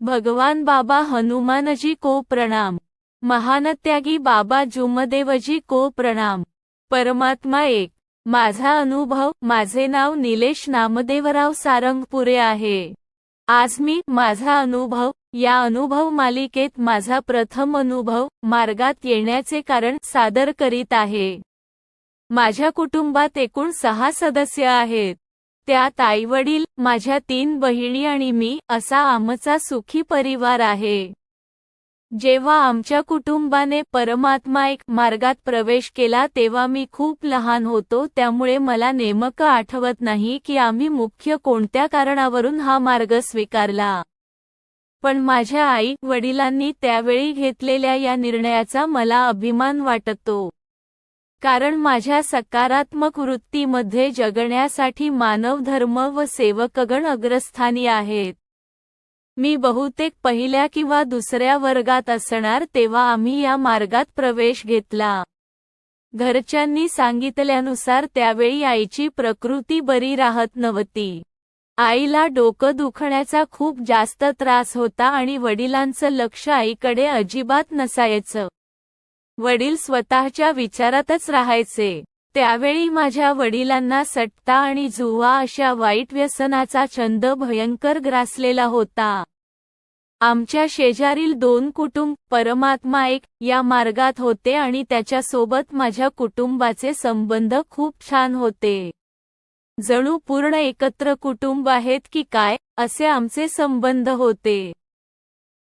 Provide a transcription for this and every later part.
भगवान बाबा हनुमानजी को प्रणाम. महानत्यागी बाबा जुमदेवजी को प्रणाम. परमात्मा एक. माझा अनुभव माझे नाव निलेश नामदेवराव सारंगपुरे आहे. आज मी माझा अनुभव या अनुभव मालिकेत माझा प्रथम अनुभव मार्गात येण्याचे कारण सादर करीत आहे. माझ्या कुटुंबात एकूण सहा सदस्य आहेत. त्यात आईवडील माझ्या तीन बहिणी आणि मी असा आमचा सुखी परिवार आहे. जेव्हा आमच्या कुटुंबाने परमात्मा एक मार्गात प्रवेश केला तेव्हा मी खूप लहान होतो त्यामुळे मला नेमकं आठवत नाही की आम्ही मुख्य कोणत्या कारणावरून हा मार्ग स्वीकारला. पण माझ्या आई वडिलांनी त्यावेळी घेतलेल्या या निर्णयाचा मला अभिमान वाटतो. कारण माझ्या सकारात्मक वृत्तीमध्ये जगण्यासाठी मानव धर्म व सेवकगण अग्रस्थानी आहेत. मी बहुतेक पहिल्या किंवा दुसऱ्या वर्गात असणार तेव्हा आम्ही या मार्गात प्रवेश घेतला. घरच्यांनी सांगितल्यानुसार त्यावेळी आईची प्रकृती बरी राहत नव्हती. आईला डोकं दुखण्याचा खूप जास्त त्रास होता आणि वडिलांचं लक्ष आईकडे अजिबात नसायचं. वडील स्वतःच्या विचारातच राहायचे. त्यावेळी माझ्या वडिलांना सट्टा आणि जुवा अशा वाईट व्यसनाचा छंद भयंकर ग्रासलेला होता. आमच्या शेजारील दोन कुटुंब परमात्मा एक या मार्गात होते आणि त्याच्यासोबत माझ्या कुटुंबाचे संबंध खूप छान होते. जणू पूर्ण एकत्र कुटुंब आहेत की काय असे आमचे संबंध होते.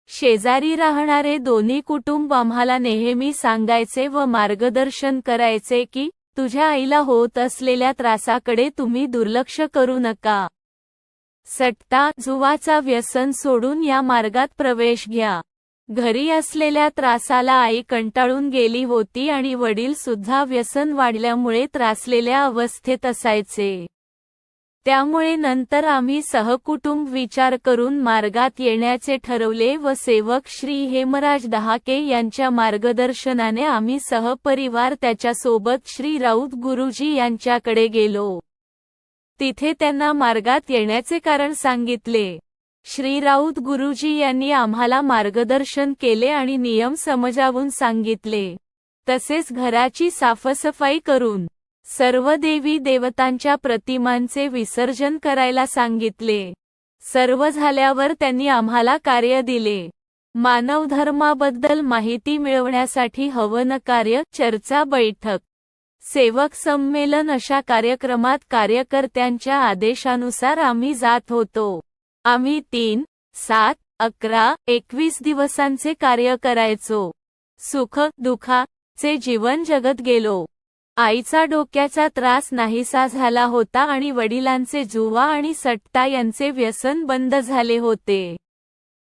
शेजारी राहणारे दोन्ही कुटुंब आम्हाला नेहमी सांगायचे व मार्गदर्शन करायचे की तुझ्या आईला होत असलेल्या त्रासाकडे तुम्ही दुर्लक्ष करू नका. सट्टा जुवाचा व्यसन सोडून या मार्गात प्रवेश घ्या. घरी असलेल्या त्रासाला आई कंटाळून गेली होती आणि वडील सुद्धा व्यसन वाढल्यामुळे त्रासलेल्या अवस्थेत असायचे. त्यामुळे नंतर आम्ही सहकुटुंब विचार करून मार्गात येण्याचे ठरवले व सेवक श्री हेमराज दहाके यांच्या मार्गदर्शनाने आम्ही सहपरिवार त्याच्यासोबत श्री राऊत गुरुजी यांच्याकडे गेलो. तिथे त्यांना मार्गात येण्याचे कारण सांगितले. श्री राऊत गुरुजी यांनी आम्हाला मार्गदर्शन केले आणि नियम समजावून सांगितले. तसेच घराची साफसफाई करून सर्व देवी देवतांच्या प्रतिमांचे विसर्जन करायला सांगितले. सर्व झाल्यावर त्यांनी आम्हाला कार्य दिले. मानवधर्माबद्दल माहिती मिळवण्यासाठी हवन कार्य चर्चा बैठक सेवक संमेलन अशा कार्यक्रमात कार्यकर्त्यांच्या आदेशानुसार आम्ही जात होतो. आम्ही तीन सात अकरा एकवीस दिवसांचे कार्य करायचो. सुख दुखाचे जीवन जगत गेलो. आईचा डोक्याचा त्रास नाहीसा झाला होता आणि वडिलांचे जुवा आणि सट्टा यांचे व्यसन बंद झाले होते.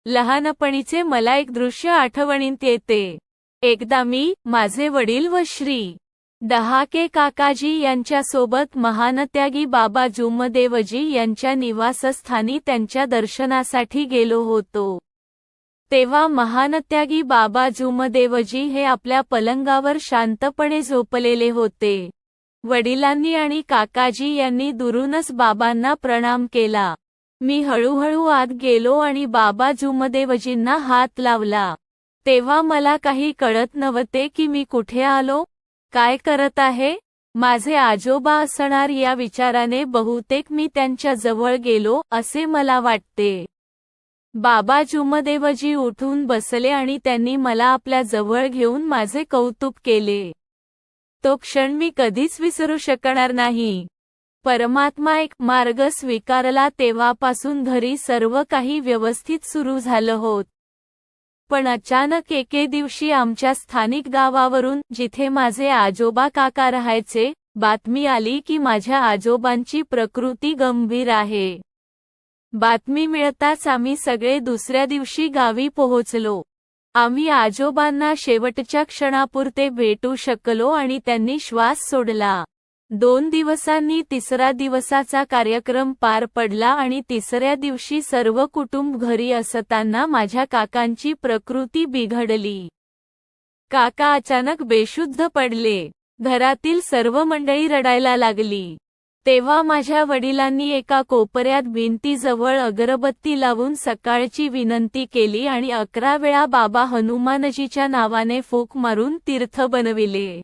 लहानपणीचे मला एक दृश्य आठवणीत येते. एकदा मी माझे वडील व श्री. डहाके काकाजी यांच्यासोबत महानत्यागी बाबा जुमदेवजी यांच्या निवासस्थानी त्यांच्या दर्शनासाठी गेलो होतो. तेव्हा महानत्यागी बाबा जुमदेवजी हे आपल्या पलंगावर शांतपणे झोपलेले होते. वडिलांनी आणि काकाजी यांनी दुरूनच बाबांना प्रणाम केला. मी हळूहळू आत गेलो आणि बाबा जुमदेवजींना हात लावला. तेव्हा मला काही कळत नव्हते की मी कुठे आलो? काय करत आहे? माझे आजोबा असणार या विचाराने बहुतेक मी त्यांच्या जवळ गेलो असे मला वाटते. बाबा जुमदेवजी उठून बसले आणि त्यांनी मला आपल्या जवळ घेऊन माझे कौतुक केले. तो क्षण मी कधीच विसरू शकणार नाही. परमात्मा एक मार्ग स्वीकारला तेव्हापासून घरी सर्व काही व्यवस्थित सुरू झालं होत. पण अचानक एके दिवशी आमच्या स्थानिक गावावरून जिथे माझे आजोबा काका राहायचे बातमी आली की माझ्या आजोबांची प्रकृती गंभीर आहे. बातमी मिळताच आम्ही सगळे दुसऱ्या दिवशी गावी पोहोचलो. आम्ही आजोबांना शेवटच्या क्षणापुरते भेटू शकलो आणि त्यांनी श्वास सोडला. दोन दिवसांनी तिसरा दिवसाचा कार्यक्रम पार पडला आणि तिसऱ्या दिवशी सर्व कुटुंब घरी असताना माझ्या काकांची प्रकृती बिघडली. काका अचानक बेशुद्ध पडले. घरातील सर्व मंडळी रडायला लागली. तेव्हा माझ्या वडिलांनी एका कोपऱ्यात भिंतीजवळ अगरबत्ती लावून सकाळची विनंती केली आणि अकरा वेळा बाबा हनुमानजीच्या नावाने फूक मारून तीर्थ बनविले.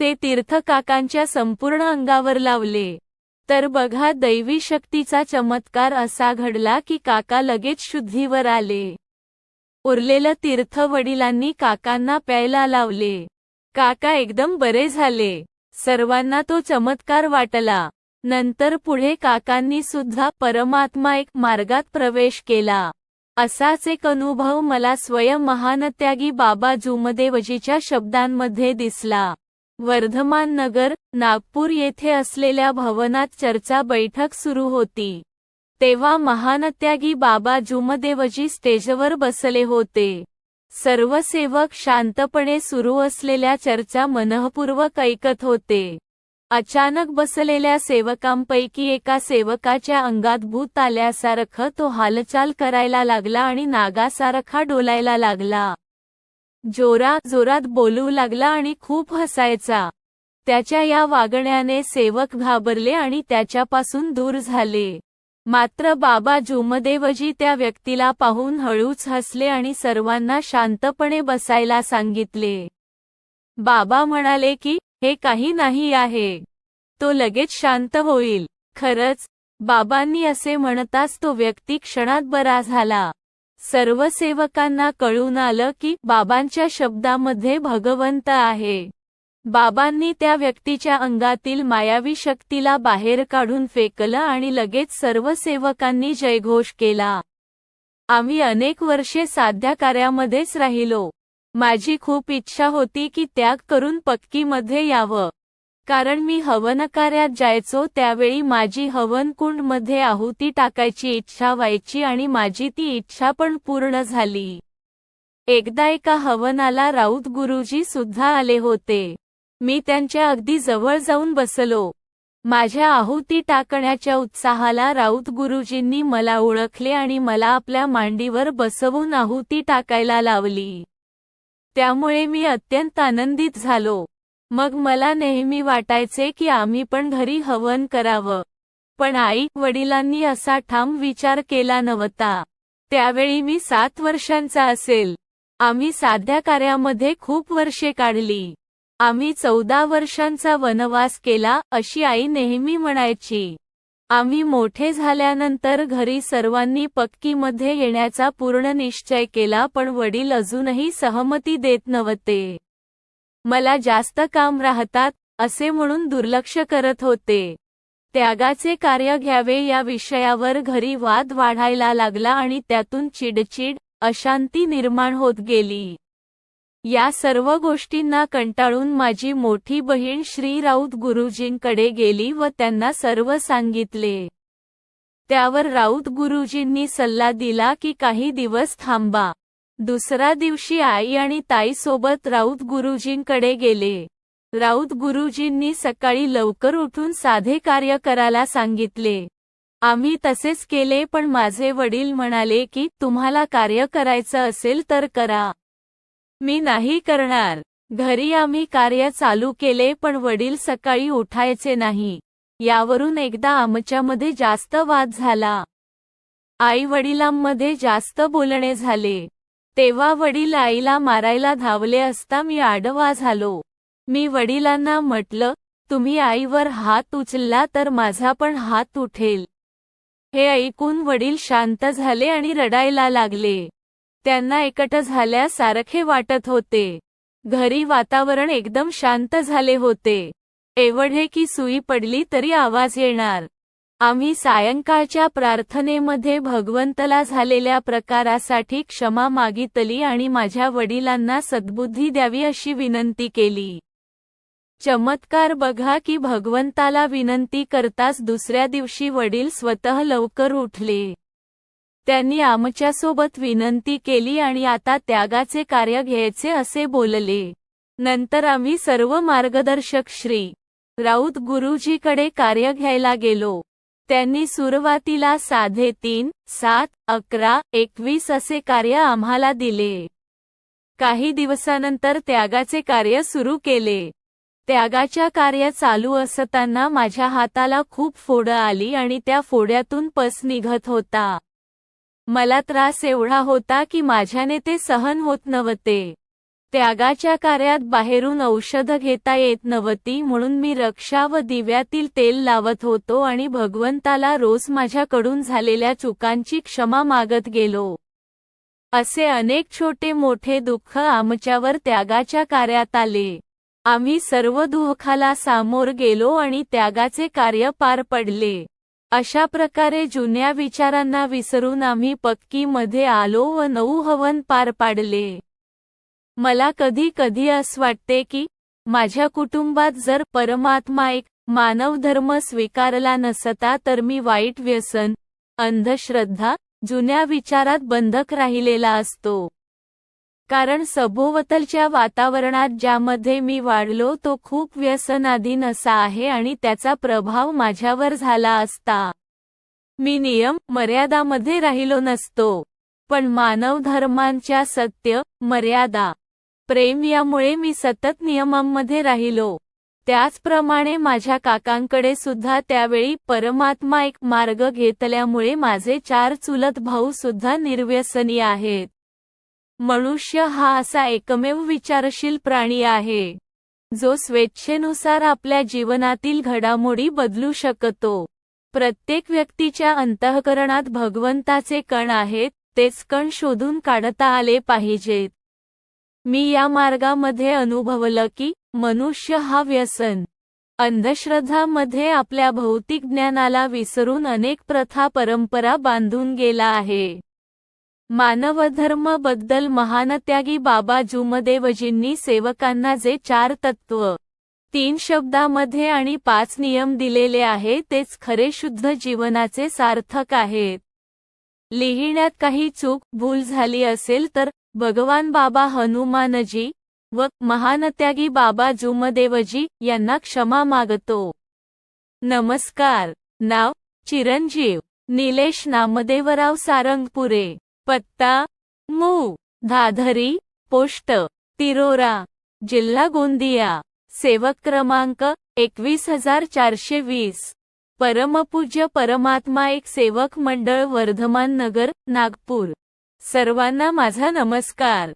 ते तीर्थ काकांच्या संपूर्ण अंगावर लावले. तर बघा दैवी शक्तीचा चमत्कार असा घडला की काका लगेच शुद्धीवर आले. उरलेलं तीर्थ वडिलांनी काकांना प्यायला लावले. काका एकदम बरे झाले. सर्वांना तो चमत्कार वाटला. नंतर पुढे काकांनी सुद्धा परमात्मा एक मार्गात प्रवेश केला. असाच एक अनुभव मला स्वयं महानत्यागी बाबा जुमदेवजीच्या शब्दांमध्ये दिसला. वर्धमान नगर नागपूर येथे असलेल्या भवनात चर्चा बैठक सुरू होती. तेव्हा महानत्यागी बाबा जुमदेवजी स्टेजवर बसले होते. सर्वसेवक शांतपणे सुरू असलेल्या चर्चा मनःपूर्वक ऐकत होते. अचानक बसलेल्या सेवकांपैकी एका सेवकाच्या अंगात भूत आल्यासारखं तो हालचाल करायला लागला आणि नागासारखा डोलायला लागला. जोरा जोरात बोलू लागला आणि खूप हसायचा. त्याच्या या वागण्याने सेवक घाबरले आणि त्याच्यापासून दूर झाले. मात्र बाबा जुमदेवजी त्या व्यक्तीला पाहून हळूच हसले आणि सर्वांना शांतपणे बसायला सांगितले. बाबा म्हणाले की हे काही नाही आहे. तो लगेच शांत होईल. खरंच बाबांनी असे म्हणताच तो व्यक्ती क्षणात बरा झाला. सर्व सेवकांना कळून आलं की बाबांच्या शब्दामध्ये भगवंत आहे. बाबांनी त्या व्यक्तीच्या अंगातील मायावी शक्तीला बाहेर काढून फेकलं आणि लगेच सर्व सेवकांनी जयघोष केला. आम्ही अनेक वर्षे साध्या कार्यामध्येच राहिलो. माझी खूप इच्छा होती की त्याग करून पक्कीमध्ये यावं. कारण मी हवनकार्यात जायचो त्यावेळी माझी हवनकुंडमध्ये आहुती टाकायची इच्छा व्हायची आणि माझी ती इच्छा पण पूर्ण झाली. एकदा एका हवनाला राऊत गुरुजी सुद्धा आले होते. मी त्यांच्या अगदी जवळ जाऊन बसलो. माझ्या आहुती टाकण्याच्या उत्साहाला राऊत गुरुजींनी मला ओळखले आणि मला आपल्या मांडीवर बसवून आहुती टाकायला लावली. त्यामुळे मी अत्यंत आनंदित झालो. मग मला नेहमी वाटायचे की आम्ही पण घरी हवन करावं. पण आई वडिलांनी असा ठाम विचार केला नव्हता. त्यावेळी मी सात वर्षांचा असेल. आम्ही साध्या कार्यामध्ये खूप वर्षे काढली. आम्ही चौदा वर्षांचा वनवास केला अशी आई नेहमी म्हणायची. आम्ही मोठे झाल्यानंतर घरी सर्वांनी पक्कीमध्ये येण्याचा पूर्ण निश्चय केला पण वडील अजूनही सहमती देत नव्हते. मला जास्त काम राहतात असे म्हणून दुर्लक्ष करत होते. त्यागाचे कार्य घ्यावे या विषयावर घरी वाद वाढायला लागला आणि त्यातून चिडचिड अशांती निर्माण होत गेली. या सर्व गोष्टींना कंटाळून माझी मोठी बहीण श्री राऊत गुरुजींकडे गेली व त्यांना सर्व सांगितले. त्यावर राऊत गुरुजींनी सल्ला दिला की काही दिवस थांबा. दुसरा दिवशी आई आणि ताईसोबत राऊत गुरुजींकडे गेले. राऊत गुरुजींनी सकाळी लवकर उठून साधे कार्य करायला सांगितले. आम्ही तसेच केले पण माझे वडील म्हणाले की तुम्हाला कार्य करायचं असेल तर करा. मी नाही करणार. घरी आम्ही कार्य चालू केले पण वडील सकाळी उठायचे नाही. यावरून एकदा आमच्यामध्ये जास्त वाद झाला. आई वडिलांमध्ये जास्त बोलणे झाले. तेव्हा वडील आईला मारायला धावले असता मी आडवा झालो. मी वडिलांना म्हटलं तुम्ही आईवर हात उचलला तर माझा पण हात उठेल. हे ऐकून वडील शांत झाले आणि रडायला लागले. त्यांना एकट झाल्यासारखे वाटत होते. घरी वातावरण एकदम शांत झाले होते. एवढे की सुई पडली तरी आवाज येणार. आम्ही सायंकाळच्या प्रार्थनेमध्ये भगवंतला झालेल्या प्रकारासाठी क्षमा मागितली आणि माझ्या वडिलांना सद्बुद्धी द्यावी अशी विनंती केली. चमत्कार बघा की भगवंताला विनंती करताच दुसऱ्या दिवशी वडील स्वतः लवकर उठले. त्यांनी आमच्यासोबत विनंती केली आणि आता त्यागाचे कार्य घ्यायचे असे बोलले. नंतर आम्ही सर्व मार्गदर्शक श्री. राऊत गुरुजीकडे कार्य घ्यायला गेलो. त्यांनी सुरुवातीला साधे तीन सात अकरा एकवीस असे कार्य आम्हाला दिले. काही दिवसानंतर त्यागाचे कार्य सुरू केले. त्यागाच्या कार्य चालू असताना माझ्या हाताला खूप फोडं आली आणि त्या फोड्यातून पस निघत होता. मला त्रास एवढा होता की माझ्याने ते सहन होत नव्हते. त्यागाच्या कार्यात बाहेरून औषध घेता येत नव्हती म्हणून मी रक्षा व दिव्यातील तेल लावत होतो आणि भगवंताला रोज माझ्याकडून झालेल्या चुकांची क्षमा मागत गेलो. असे अनेक छोटे मोठे दुःख आमच्यावर त्यागाच्या कार्यात आले. आम्ही सर्व दुःखाला सामोर गेलो आणि त्यागाचे कार्य पार पडले. अशा प्रकारे जुन्या विचारांना विसरून आम्ही पक्की मध्ये आलो व नऊ हवन पार पाडले. मला कधी कधी असं वाटते की माझ्या कुटुंबात जर परमात्मा एक मानव धर्म स्वीकारला नसता तर मी वाईट व्यसन अंधश्रद्धा जुन्या विचारात बंधक राहिलेला असतो. कारण सभोवतलच्या वातावरणात ज्यामध्ये मी वाढलो तो खूप व्यसनाधीन असा आहे आणि त्याचा प्रभाव माझ्यावर झाला असता. मी नियम मर्यादामध्ये राहिलो नसतो. पण मानव धर्मांच्या सत्य मर्यादा प्रेम यामुळे मी सतत नियमांमध्ये राहिलो. त्याचप्रमाणे माझ्या काकांकडे सुद्धा त्यावेळी परमात्मा एक मार्ग घेतल्यामुळे माझे चार चुलत भाऊ सुद्धा निर्व्यसनी आहेत. मनुष्य हा असा एकमेव विचारशील प्राणी आहे जो स्वेच्छेनुसार आपल्या जीवनातील घडामोडी बदलू शकतो. प्रत्येक व्यक्तीच्या अंतःकरणात भगवंताचे कण आहेत तेच कण शोधून काढता आले पाहिजेत. मी या मार्गामध्ये अनुभवलं की मनुष्य हा व्यसन अंधश्रद्धामध्ये आपल्या भौतिक ज्ञानाला विसरून अनेक प्रथा परंपरा बांधून गेला आहे. मानवधर्मबद्दल महानत्यागी बाबा जुमदेवजींनी सेवकांना जे चार तत्व तीन शब्दामध्ये आणि पाच नियम दिलेले आहे तेच खरे शुद्ध जीवनाचे सार्थक आहेत. लिहिण्यात काही चूक भूल झाली असेल तर भगवान बाबा हनुमानजी व महानत्यागी बाबा जुमदेवजी यांना क्षमा मागतो. नमस्कार. नाव चिरंजीव. निलेश नामदेवराव सारंगपुरे. पत्ता मू धाधरी पोस्ट तिरोरा जिल्हा गोंदिया. सेवक क्रमांक एकवीस हजार चारशे वीस. परमपूज्य परमात्मा एक सेवक मंडळ वर्धमान नगर नागपूर. सर्वांना माझा नमस्कार.